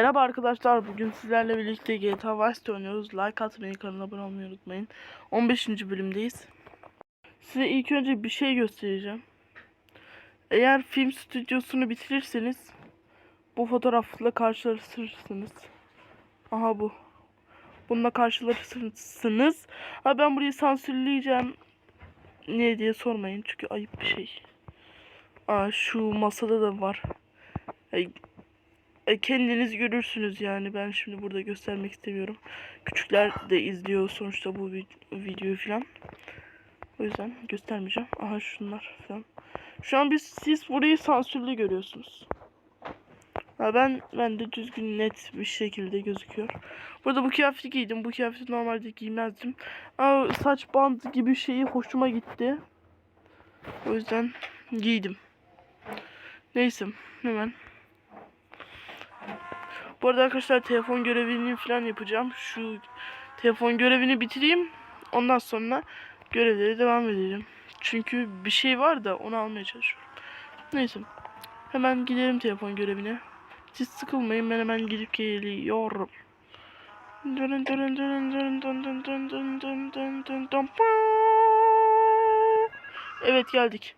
Merhaba arkadaşlar. Bugün sizlerle birlikte GTA Vice oynuyoruz. Like atmayı, kanala abone olmayı unutmayın. 15. bölümdeyiz. Size ilk önce bir şey göstereceğim. Eğer film stüdyosunu bitirirseniz bu fotoğrafla karşılaşırsınız. Aha bu. Bununla karşılaşırsınız. Ha ben burayı sansürleyeceğim. Niye diye sormayın çünkü ayıp bir şey. Aa şu masada da var. Ay, kendiniz görürsünüz yani ben şimdi burada göstermek istemiyorum. Küçükler de izliyor sonuçta bu vid- videoyu falan. O yüzden göstermeyeceğim. Aha şunlar falan. Şu an biz siz burayı sansürlü görüyorsunuz. Ha ben ben de düzgün net bir şekilde gözüküyor. Burada bu kıyafeti giydim. Bu kıyafeti normalde giymezdim. Ama saç bandı gibi şeyi hoşuma gitti. O yüzden giydim. Neyse hemen bu arada arkadaşlar telefon görevini falan yapacağım. Şu telefon görevini bitireyim. Ondan sonra görevlere devam edelim. Çünkü bir şey var da onu almaya çalışıyorum. Neyse. Hemen gidelim telefon görevine. Siz sıkılmayın ben hemen gidip geliyorum. Evet geldik.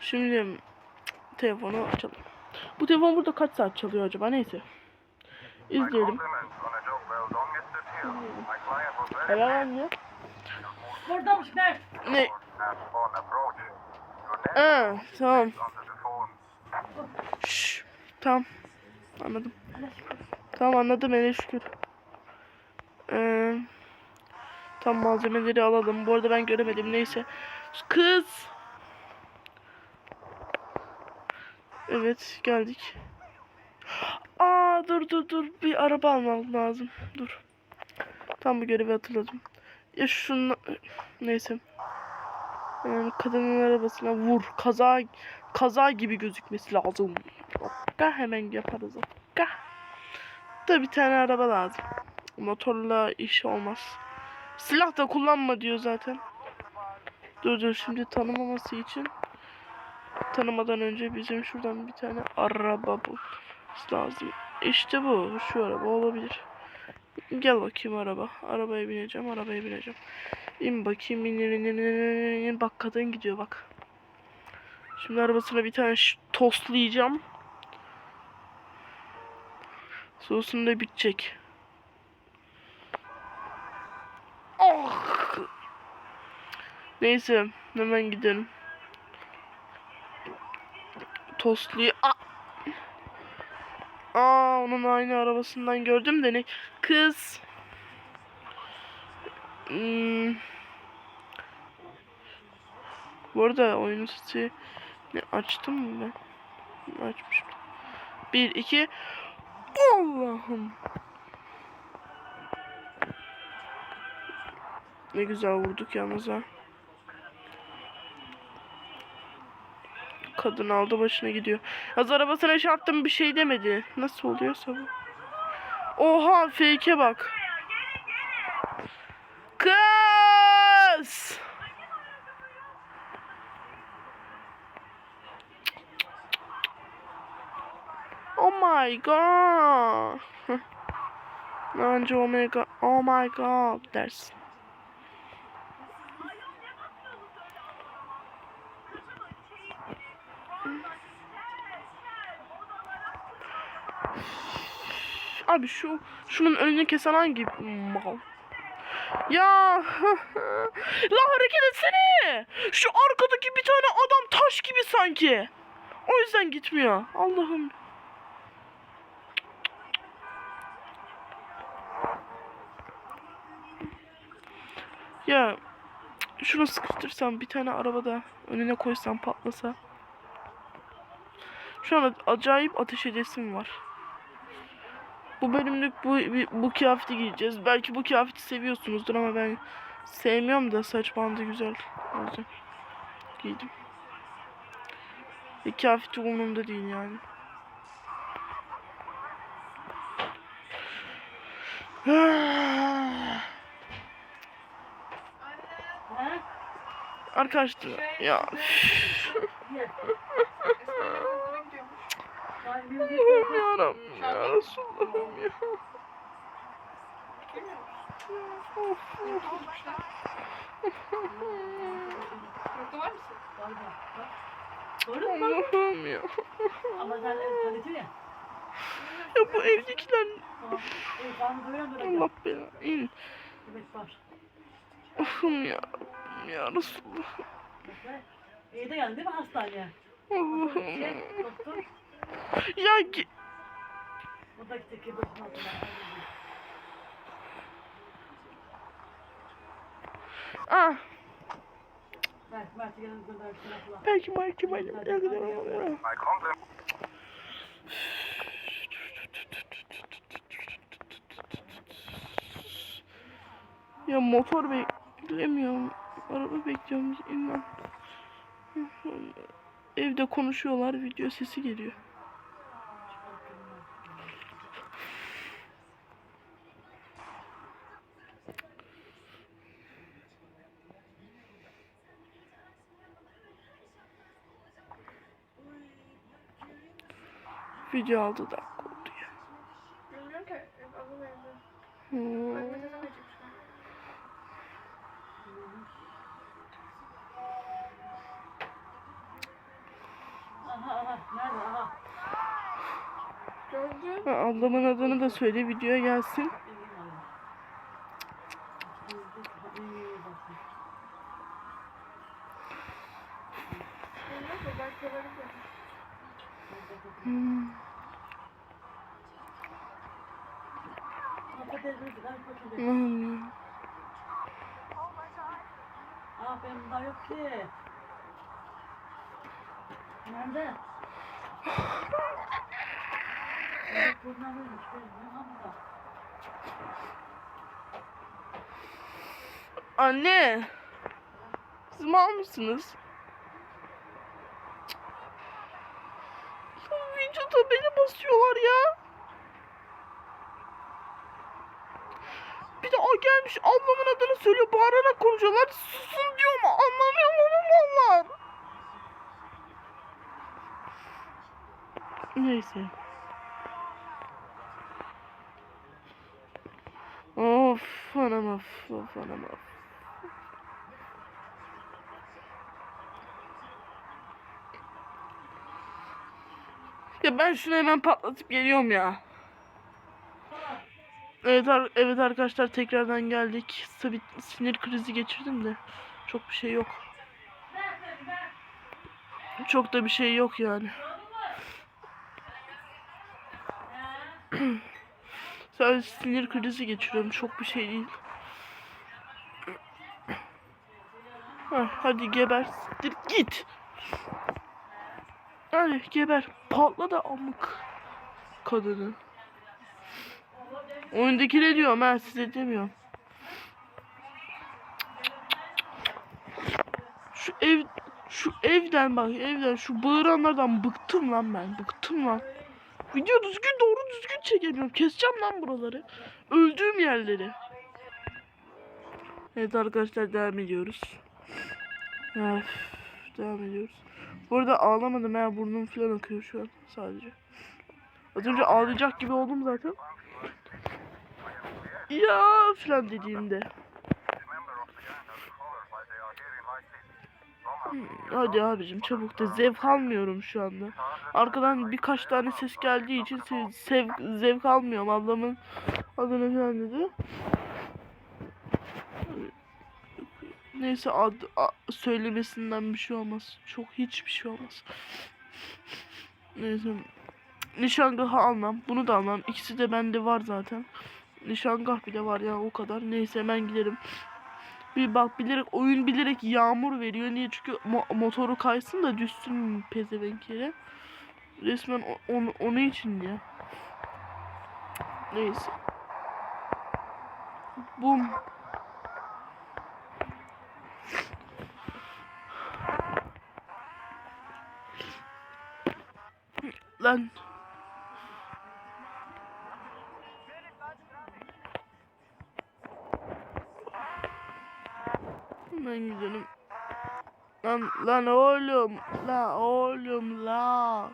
Şimdi telefonu açalım. Bu telefon burada kaç saat çalıyor acaba? Neyse. İzleyelim. Helal anne. Buradan ne? Ne? Aa, tamam. Şş, tamam. Anladım. Tamam anladım hele şükür. Ee, tam malzemeleri alalım. Bu arada ben göremedim. Neyse. Kız. Evet geldik. Aa dur dur dur. Bir araba almam lazım. Dur. Tam bu görevi hatırladım. Ya şunu neyse. Yani kadının arabasına vur. Kaza kaza gibi gözükmesi lazım. Dakika hemen yaparız. Dakika. Da bir tane araba lazım. Motorla iş olmaz. Silah da kullanma diyor zaten. Dur dur şimdi tanımaması için tanımadan önce bizim şuradan bir tane araba bulmamız lazım. İşte bu. Şu araba olabilir. Gel bakayım araba. Arabaya bineceğim. Arabaya bineceğim. İn bakayım. İn, in, in, in, in. Bak kadın gidiyor bak. Şimdi arabasına bir tane ş- toslayacağım. Soğusunda bitecek. Oh! Neyse hemen gidelim. Tostluyu... Aa! Aa onun aynı arabasından gördüm de ne? Kız. Hmm. Bu arada oyunun sesi ne açtım mı ben? Açmışım. Bir, iki. Allah'ım. Ne güzel vurduk yalnız ha. Kadın aldı başına gidiyor. Az arabasına çarptım bir şey demedi. Nasıl oluyorsa bu. Oha fake'e bak. Kız! Oh my god. Anca omega oh my god dersin. Abi şu şunun önünü kesen hangi mal? Ya la hareket etsene. Şu arkadaki bir tane adam taş gibi sanki. O yüzden gitmiyor. Allah'ım. Ya şunu sıkıştırsam bir tane arabada önüne koysam patlasa. Şu an acayip ateş edesim var. Bu bölümlük bu bu kıyafeti giyeceğiz. Belki bu kıyafeti seviyorsunuzdur ama ben sevmiyorum da saç bandı güzel. O yüzden giydim. Ve kıyafeti umurumda değil yani. Arkadaşlar ya Allah'ım yarabbim ya Resulallah'ım ya. Of, mı? Allah'ım ya. Ama sen kalite ya. Ya bu evdekiler. Allah bela in. Evet var. Allah'ım ya. Ya Resulullah. İyi de değil mi hastaneye? Allah'ım. Ya ki. Ah. Belki belki. belki de- Ya motor beklemiyorum. Araba bekliyorum. İnan. Evde konuşuyorlar. Video sesi geliyor. Video 6 dakika oldu ya. Bilmiyorum ki. Ablam evde. Hmm. Bak. Ha, ablamın adını da söyle videoya gelsin. Evim alayım. İyi baksın. Bilmiyorum ki. Belki olabilir. Hmm. Anne. Siz mal mısınız? Ya Videoda beni basıyorlar ya. Bir de o gelmiş ablamın adını söylüyor bağırarak konuşuyorlar. Susun diyor mu anlamıyorum ama mallar. Neyse. Of anam of of anam of. Ya ben şunu hemen patlatıp geliyorum ya. Evet, evet arkadaşlar tekrardan geldik. Sabit sinir krizi geçirdim de çok bir şey yok. Çok da bir şey yok yani. Sadece sinir krizi geçiriyorum. Çok bir şey değil. Hadi geber. Git. Hadi geber. Patla da amık kadını. Oyundaki ne diyorum ben size demiyorum. Şu ev şu evden bak evden şu bağıranlardan bıktım lan ben bıktım lan. Video düzgün doğru düzgün çekemiyorum. Keseceğim lan buraları. Öldüğüm yerleri. Evet arkadaşlar devam ediyoruz. Öf, devam ediyoruz. Bu arada ağlamadım ya burnum falan akıyor şu an sadece. Az önce ağlayacak gibi oldum zaten. Ya falan dediğimde. Hmm, Hadi abicim çabuk da zevk almıyorum şu anda. Arkadan birkaç tane ses geldiği için sev, zevk almıyorum. Ablamın adını falan dedi. Neyse ad, a- söylemesinden bir şey olmaz. Çok hiçbir şey olmaz. Neyse. Nişangahı almam. Bunu da almam. İkisi de bende var zaten. Nişangah bile var ya o kadar. Neyse hemen giderim. Bir bak bilerek oyun bilerek yağmur veriyor. Niye? Çünkü mo- motoru kaysın da düşsün pezevenk yere. Resmen o- onu, onu için ya. Neyse. Bum. Lan. Hemen gidelim. Lan lan oğlum. La oğlum la.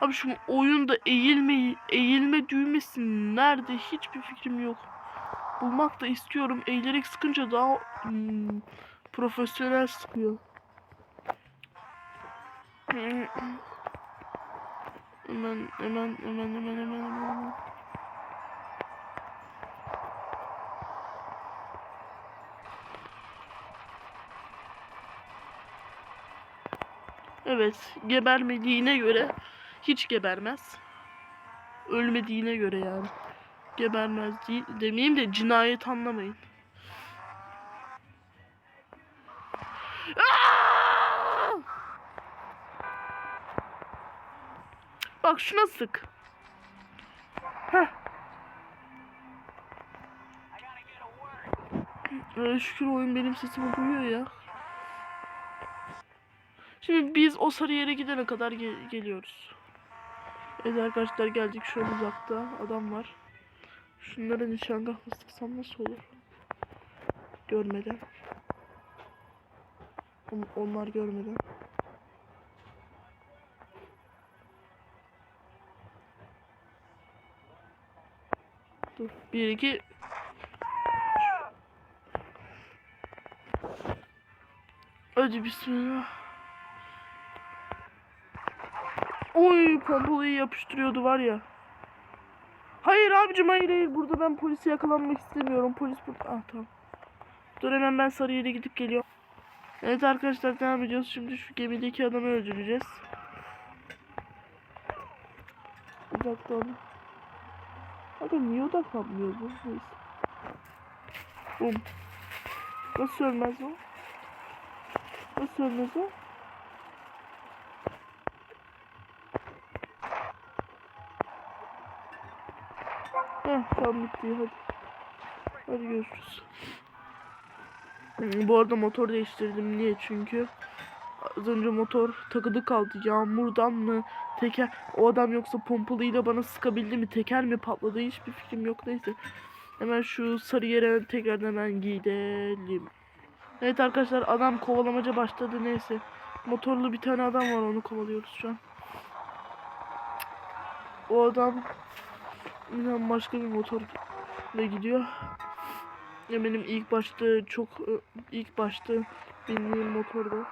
Abi şu oyunda eğilme eğilme düğmesi nerede hiçbir fikrim yok. Bulmak da istiyorum. Eğilerek sıkınca daha hmm, profesyonel sıkıyor. Hemen hemen hemen hemen hemen hemen. Evet, gebermediğine göre hiç gebermez. Ölmediğine göre yani. Gebermez değil demeyeyim de cinayet anlamayın. Aa! Bak şuna sık. Heh. Ee, şükür oyun benim sesimi duyuyor ya. Şimdi biz o sarı yere gidene kadar ge- geliyoruz. Evet arkadaşlar geldik şu an uzakta adam var. Şunlara nişangah mı sıksam nasıl olur? Görmeden. On- onlar görmeden. Dur. Bir iki. Hadi bismillah. Oy pompalıyı yapıştırıyordu var ya. Hayır abicim hayır hayır burada ben polise yakalanmak istemiyorum. Polis burada. Ah tamam. Dur hemen ben Sarıyer'e gidip geliyorum. Evet arkadaşlar devam ediyoruz. Şimdi şu gemideki adamı öldüreceğiz. Uzaktan. Bakın niye odaklanmıyor bu? Neyse. Bum. Nasıl ölmez o? Nasıl ölmez o? Heh tamam bitti hadi. Hadi görüşürüz. Bu arada motor değiştirdim. Niye? Çünkü az önce motor takılı kaldı. Yağmurdan mı? Teker o adam yoksa pompalıyla bana sıkabildi mi? Teker mi patladı? Hiçbir fikrim yok. Neyse. Hemen şu sarı yere tekrardan hemen gidelim. Evet arkadaşlar adam kovalamaca başladı. Neyse. Motorlu bir tane adam var. Onu kovalıyoruz şu an. O adam Bilmem başka bir motorla gidiyor. Ya benim ilk başta çok e, ilk başta bindiğim motorda.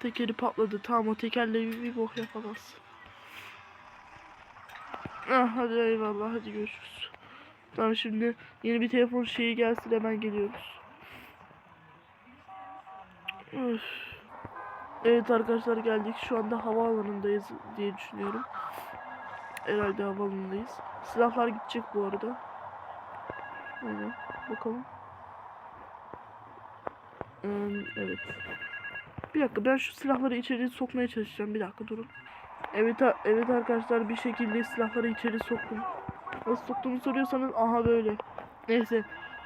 Tekeri patladı. Tamam o tekerle bir, bir bok yapamaz. Ah, hadi eyvallah hadi görüşürüz. Tamam şimdi yeni bir telefon şeyi gelsin hemen geliyoruz. Üf. Evet arkadaşlar geldik. Şu anda havaalanındayız diye düşünüyorum. Herhalde havaalanındayız. Silahlar gidecek bu arada. Aynen. Bakalım. Ee, evet. Bir dakika ben şu silahları içeri sokmaya çalışacağım. Bir dakika durun. Evet evet arkadaşlar bir şekilde silahları içeri soktum. Nasıl soktuğumu soruyorsanız aha böyle. Neyse.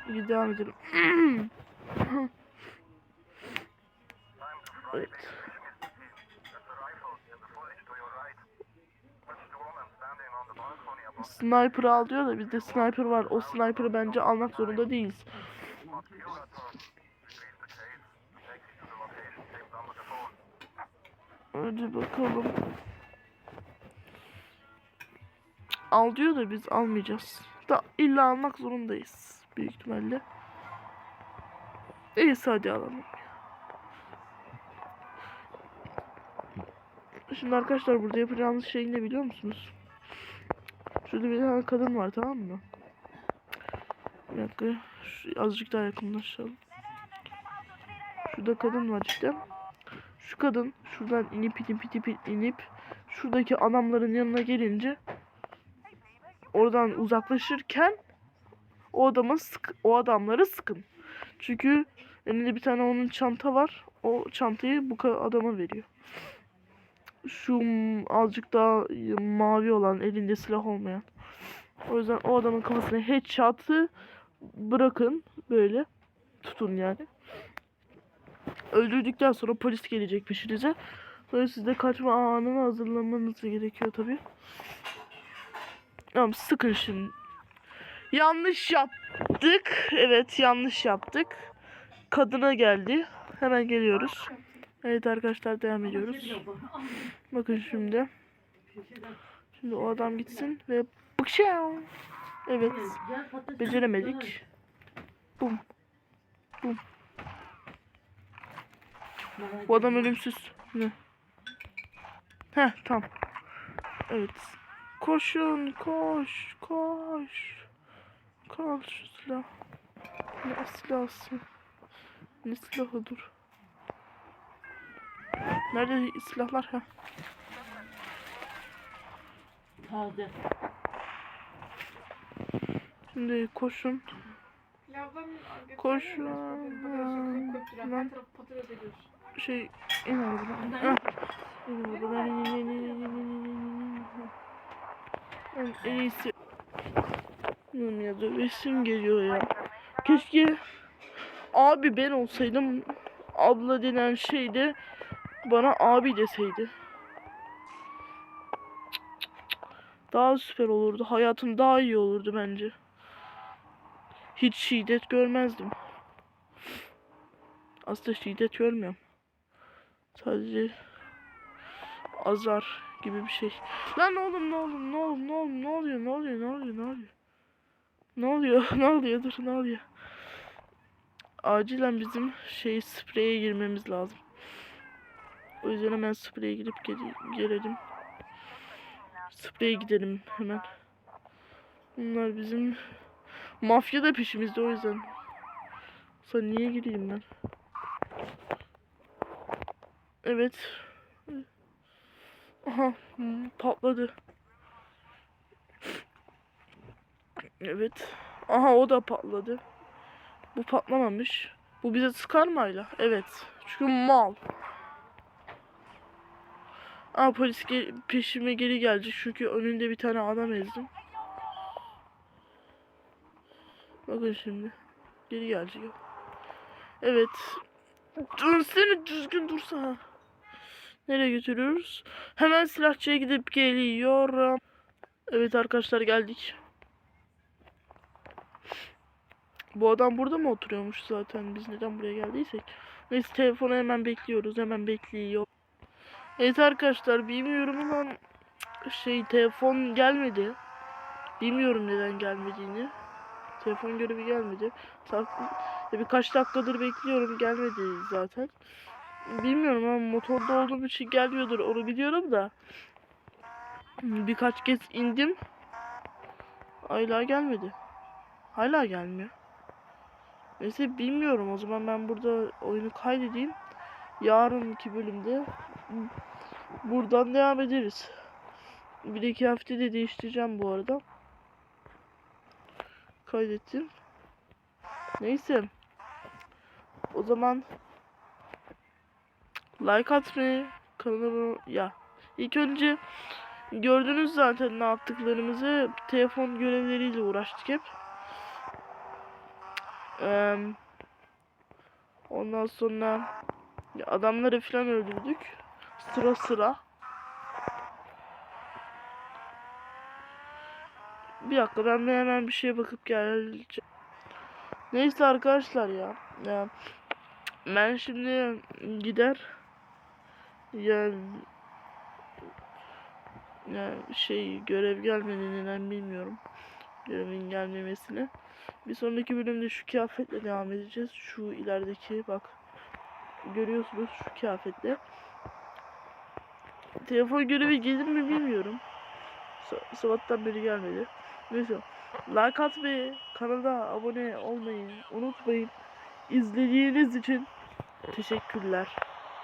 Bir devam edelim. evet. Sniper al diyor da bizde sniper var. O sniper'ı bence almak zorunda değiliz. Hadi bakalım. Al diyor da biz almayacağız. Da illa almak zorundayız. Büyük ihtimalle. Neyse hadi alalım. Şimdi arkadaşlar burada yapacağımız şey ne biliyor musunuz? Şurada bir tane kadın var tamam mı? Bir dakika. Azıcık daha yakınlaşalım. Şurada kadın var işte. Şu kadın şuradan inip inip inip inip şuradaki adamların yanına gelince oradan uzaklaşırken o adama sık o adamları sıkın. Çünkü elinde bir tane onun çanta var. O çantayı bu adama veriyor. Şu m- azıcık daha mavi olan elinde silah olmayan. O yüzden o adamın kafasına headshot'ı bırakın böyle tutun yani. Öldürdükten sonra polis gelecek peşinize. Sonra siz de kaçma anını hazırlamanız gerekiyor tabi. Tamam sıkın şimdi. Yanlış yaptık. Evet yanlış yaptık. Kadına geldi. Hemen geliyoruz. Evet arkadaşlar devam ediyoruz. Bakın şimdi. Şimdi o adam gitsin ve bıkşam. Evet. Beceremedik. Bum. Bum. Bu adam ölümsüz. Ne? Heh tamam. Evet. Koşun koş koş. Şu silah. Ne silahsı? Ne silahı dur. Nerede silahlar ha? Taze. Şimdi koşun. Lavdan Koş getirebilir miyiz? lan. Bakın, kırk lira. Lan. Her taraf patates ediyoruz. Şey in arabadan. İn arabadan. En, en iyisi. Bilmiyorum ya dövesim geliyor ya. Keşke abi ben olsaydım abla denen şey de bana abi deseydi. Daha süper olurdu. Hayatım daha iyi olurdu bence. Hiç şiddet görmezdim. Aslında şiddet görmüyorum. Sadece azar gibi bir şey. Lan oğlum ne oğlum ne oğlum ne oğlum ne oluyor ne oluyor ne oluyor ne oluyor? Ne oluyor ne oluyor dur ne oluyor? Acilen bizim şey spreye girmemiz lazım. O yüzden hemen spreye girip gel- gelelim. Spreye gidelim hemen. Bunlar bizim mafya da peşimizde o yüzden. Sen niye gireyim ben? Evet. Aha hmm, patladı. Evet. Aha o da patladı. Bu patlamamış. Bu bize sıkar mı hala? Evet. Çünkü mal. Aa polis ge- peşime geri gelecek çünkü önünde bir tane adam ezdim. Bakın şimdi. Geri gelecek. Evet. Dönsene düzgün dursana. Nereye götürüyoruz? Hemen silahçıya gidip geliyorum. Evet arkadaşlar geldik. Bu adam burada mı oturuyormuş zaten? Biz neden buraya geldiysek? Neyse telefonu hemen bekliyoruz. Hemen bekliyor. Evet arkadaşlar bilmiyorum ama şey telefon gelmedi. Bilmiyorum neden gelmediğini. Telefon görevi gelmedi. Birkaç dakikadır bekliyorum gelmedi zaten. Bilmiyorum ama motorda olduğum için gelmiyordur onu biliyorum da. Birkaç kez indim. Hala gelmedi. Hala gelmiyor. Neyse bilmiyorum o zaman ben burada oyunu kaydedeyim. Yarınki bölümde buradan devam ederiz. Bir iki hafta de değiştireceğim bu arada. Kaydettim. Neyse. O zaman like atmayı kanalıma ya ilk önce gördünüz zaten ne yaptıklarımızı telefon görevleriyle uğraştık hep. Eee, ondan sonra adamları falan öldürdük sıra sıra. Bir dakika ben bir hemen bir şeye bakıp geleceğim. Neyse arkadaşlar ya. ya ben şimdi gider yani yani şey görev gelmedi neden bilmiyorum. Görevin gelmemesini. Bir sonraki bölümde şu kıyafetle devam edeceğiz. Şu ilerideki bak görüyorsunuz şu kıyafetle. Telefon görevi gelir mi bilmiyorum. Sa- sabahtan beri gelmedi. Neyse. Like atmayı, kanala abone olmayı unutmayın. İzlediğiniz için teşekkürler.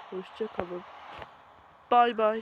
Hoşçakalın. Bay bay.